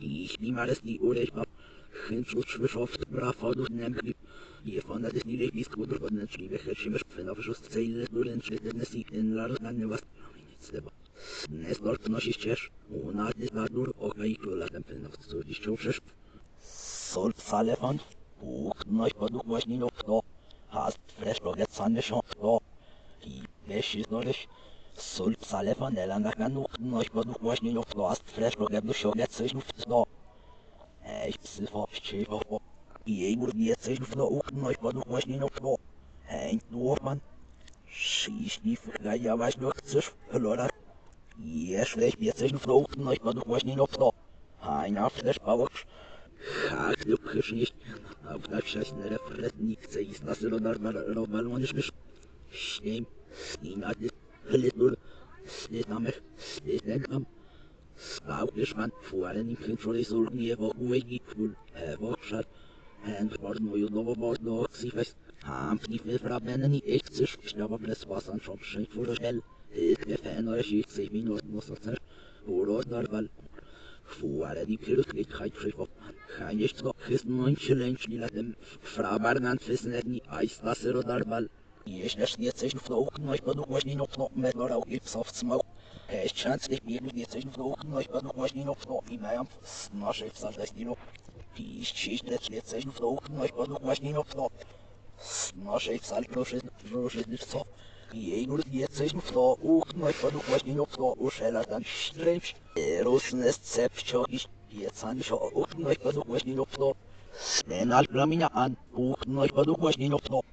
Ihmimares die ureśba, chęczuć wyszowt brafodów negli, jefonatys nilej pisku drgodneczliwe heczimesz pfenowrzus cejle duręczy denesi enlar danywast seba. Nesport nosi ścież, unady wadur okaj królatem pfenowcu liścią przeszp. Sol psalefon, puchność podług głośniną kto, hast fresh pogacany się kto, i pesi zdoryś, Schufschisch. Soll Salefan. Buch neu Produkt was nie noch da. Hast fresh doch jetzt an schon da. Die Wäsche ist noch nicht. Soll Salefan der lang kann noch neu Produkt was nie noch da. Hast fresh doch jetzt schon jetzt ist noch da. Ich bin so schief auf. Ich wurde jetzt ist noch auch neu Produkt was nie noch da. Hängt nur man. Schieß die Frage, ja weiß noch zu verloren listur, listamech, listekam, Augustmann, Fuarenik, Cholisur, Nievo, Uegi, Ful, Evokshar, Handford, Mojudovo, Bordo, Sifes, Hamfni, Frabenni, Ekcisch, Schnabba, Bleswasan, Schopschen, Furhel, Ekwefen, Rashik, Semin, Ordnusser, Urod, Narwal, Fuarenik, Kirklik, Hajczykow, Hajeszko, Chysnoń, Cielęczli, Latem, Frabarnan, Fysnetni, Aistasero, Narwal, denk am. Auch ich man vor allem in Control so nie wo wo ich wohl. Äh wo schat. Und war nur jo noch mal noch sie weiß. Haben die viel Fragen nicht echt sich. Ich glaube das war dann schon schön vorstellen. Fan och shit sig min åt måste säga. Och då väl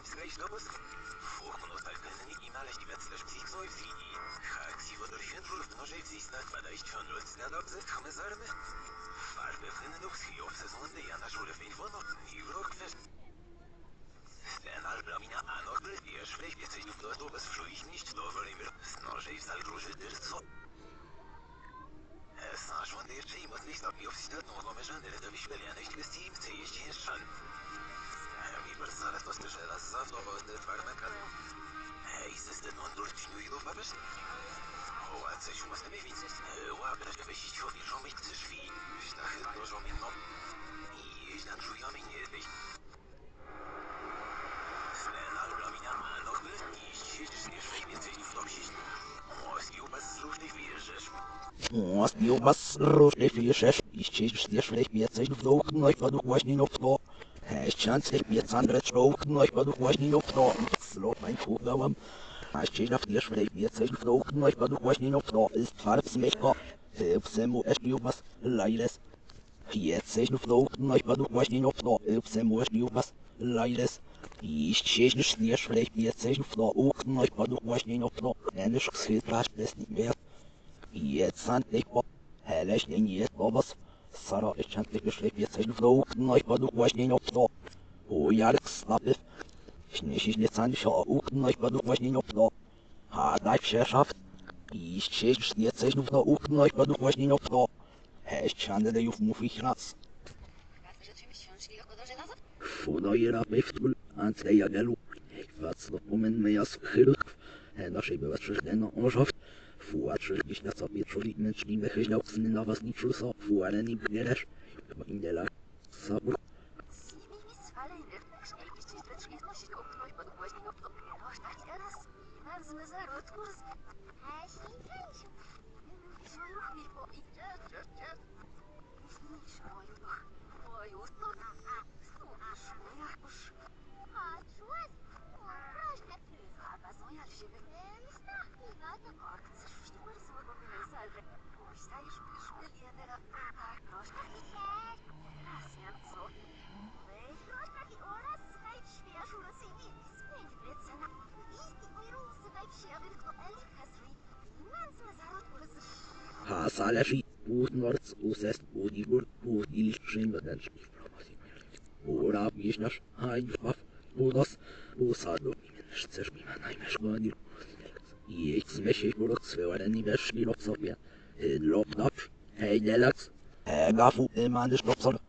auf zum Es chance nicht mir jetzt sich noch noch noch noch ni noch noch wie mein na chef sagt das ni noch. Die schicht jetzt jetzt sich noch noch noch noch ni noch noch. Na chef sagt bloß nicht so. Jej jetzt noch da auch noch mal noch was nicht noch da auch schneller dann strebst. Russen ist Zepcho ich jetzt an ich auch noch mal noch was nicht noch da. Den halt mir an auch noch mal noch was nicht noch da. Ist das was da gut Sara setzt sich wie warm. Den halt mir an noch ich schieß die Zante auch noch mal noch was nicht noch da. Ich nicht so war immer meine Frau mehr fest. Was die was rote Ich šanse pjecan reč rouk, no ich badu važni opno, slot mein kudavam. A ščina v tješ vrej pjeceš rouk, no ich badu važni opno, ist farb smeko, psemu ešljubas, lajles. Pjeceš rouk, no ich badu važni opno, psemu ešljubas, lajles. Iść sieźnisz z tješ vrej pjeceš opno, uk, no ich badu važni opno, eniš kshitraš desni mjer. Jecan ich po, heleš njenjes bobas, Sarah ist handlich geschleppt jetzt in Flug. Neu war du was nicht noch da. Oh ja, das snappet. Ich nicht ich jetzt handlich auch. Neu war du was nicht noch da. Ha, da ich schafft. Ich chase jetzt in Flug. Neu war du was nicht noch da. Hecht schande der Juf Fuaczyliś na sobie czuliny, czyli mychyźniał sny nowa zniczył so, fuarenik gnielesz, bo inela, sobór. Thank you. Sabur. Ha, Salafi. Ut norts, usest, udigur, udil, skimmedensk. Ura, bisnas, hajdfaf, udas, usadu, szcer, najmesz godir. Jeść smyśl, X-Mexikox var en iversk i loppsorget. Loppnapp, heidelaks, gafu, mandelstoppsorg.